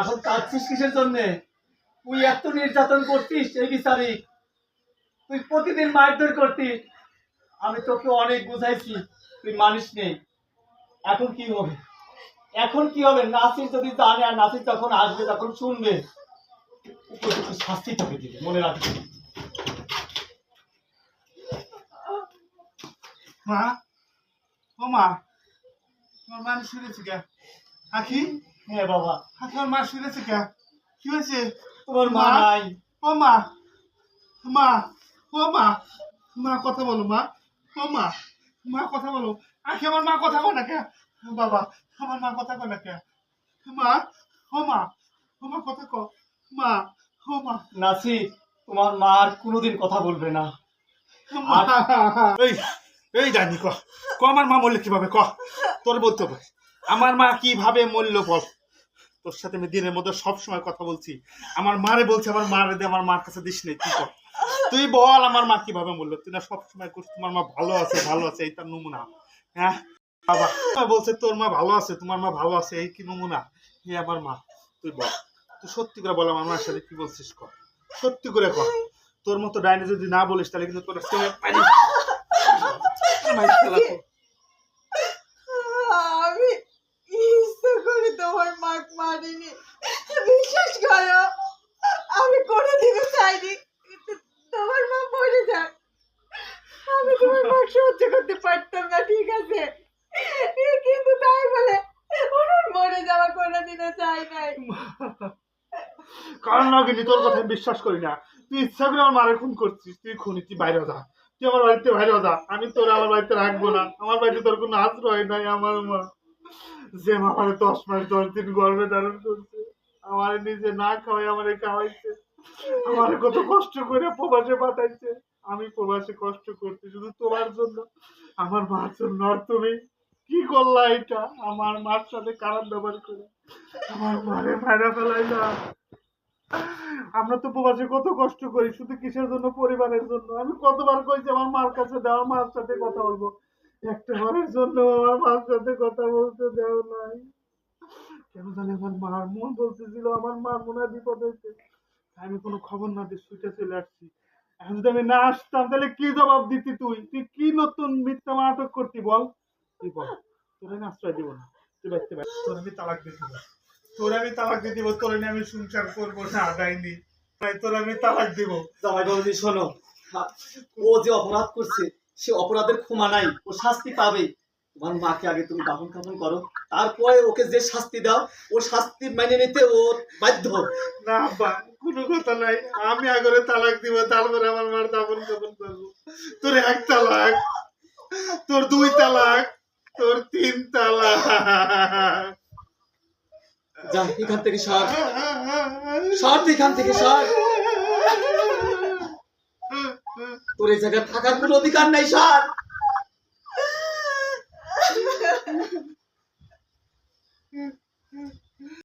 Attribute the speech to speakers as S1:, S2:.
S1: এখন কাঁদছিস কিসের জন্য? তুই এত নির্যাতন করতিস এই বিচারি তুই প্রতিদিন মারধর করতিস আমি তোকে অনেক বুঝাইছি, তুই মানিস নেই এখন কি হবে? এখন কি হবে? নাসির যদি জানে আর নাসির যখন আসবে তখন শুনবে উপযুক্ত শাস্তি তোকে দিবে মনে রাখবি।
S2: মা ও মা তোমার মা শুনেছে কে? আখি?
S1: হ্যাঁ বাবা।
S2: আখি আমার মা শুনেছে কে? কি হয়েছে?
S1: তোমার মা? নাই।
S2: ও মা মা ও মা মা কথা বলো মা। ও মা মা কথা বলো। আখি আমার মা কথা কয় না কে? বাবা আমার মা কথা কয় না কে? মা ও মা ও মা কথা কো মা ও মা।
S1: নাসির তোমার মা আর কোনোদিন কথা বলবে না।
S2: এই এই জানি ক। ক আমার মা মরলে কীভাবে? ক তোর বলতে হবে। আমার মা কীভাবে মরলো বল। তোর সাথে আমি দিনের মধ্যে সব সময় কথা বলছি। আমার মারে বলছি আমার মারে দে আমার মার কাছে দিস নেই তুই কর। তুই বল আমার মা কীভাবে মরলো? তুই না সবসময় করছিস তোমার মা ভালো আছে ভালো আছে এই তার নমুনা। হ্যাঁ? বাবা, মা বলছে, তোর মা ভালো আছে, তোমার মা ভালো আছে, এই কি নমুনা? এই আমার মা। তুই বল, তুই সত্যি করে বল আমার মার সাথে কি বলছিস কর। সত্যি করে কর। তোর মতো ডাইনে যদি না বলিস, তাহলে কিন্তু তোর সঙ্গে পানি কর।
S3: আমি ইচ্ছা করে তোমার মাক মারিনি। বিশ্বাস করো, আমি কোনো দিনও চাইনি তোমার মা মরে যাক। আমি তোমার মাকে সহ্য করতে পারতাম না, ঠিক আছে? কিন্তু তাই বলে ওনার মরে যাওয়া চাই নাই।
S2: কারণ না কিন্তু তোর কথা বিশ্বাস করি না। তুই ইচ্ছা করে আমার মারে খুন করছিস। তুই খুনি, তুই বাইরে যা। তুই আমার বাড়িতে বাইরে যা। আমি তোর আমার বাড়িতে রাখব না। আমার বাড়িতে তোর কোনো আশ্রয় নাই আমার মা। যে দশ মাস, দশ দিন গর্ভে ধারণ করছে, আমার নিজে না খাওয়াই আমারে খাওয়াইছে, আমার কত কষ্ট করে প্রবাসে পাঠাইছে। আমি প্রবাসে কষ্ট করছি শুধু তোমার জন্য। আমার মার জন্য তুমি কি করলা এটা? আমার মার সাথে খারাপ ব্যবহার করে। আমার মারে মারা ফেলাইলা। আমরা তো প্রবাসে কত কষ্ট করি, শুধু কিসের জন্য? পরিবারের জন্য। আমি কতবার কইছি, আমার মার কাছে দাও, মার সাথে কথা বলব। একটা বারের জন্য আমার মার সাথে কথা বলতে দেও নাই। কেন জানি আমার মার মন বলতেছিল, আমার মার মনে হয় বিপদ হয়েছে আমি কোনো খবর না দিয়ে ছুটে চলে আসছি। এখন যদি আমি না আসতাম, তাহলে কি জবাব দিতি তুই? তুই কি নতুন মিথ্যা নাটক করতি বল? তুই বল। তোর আমি আশ্রয় দিব না। তুই বাঁচতে তোর আমি তালাক তোর আমি তালাক দিয়ে দিব তোর আমি সংসার করব না আদায়নি তাই তোর আমি তালাক দিব।
S1: শোনো। ও যে অপরাধ করছে সে অপরাধের ক্ষমা নাই। ও শাস্তি পাবে। তোমার মাকে আগে তুমি দাফন কাফন করো। তারপরে ওকে যে শাস্তি দাও ও শাস্তি মেনে নিতে ও বাধ্য।
S2: না বা কোনো কথা নাই। আমি আগরে তালাক দিব তারপরে আমার মার দাফন কাফন করব। তোর এক তালাক তোর দুই তালাক। তোর তিন তালা।
S1: যা, এখান থেকে সর। সর এখান থেকে, সর। তোর এই জায়গায় থাকার কোনো অধিকার নাই, সর।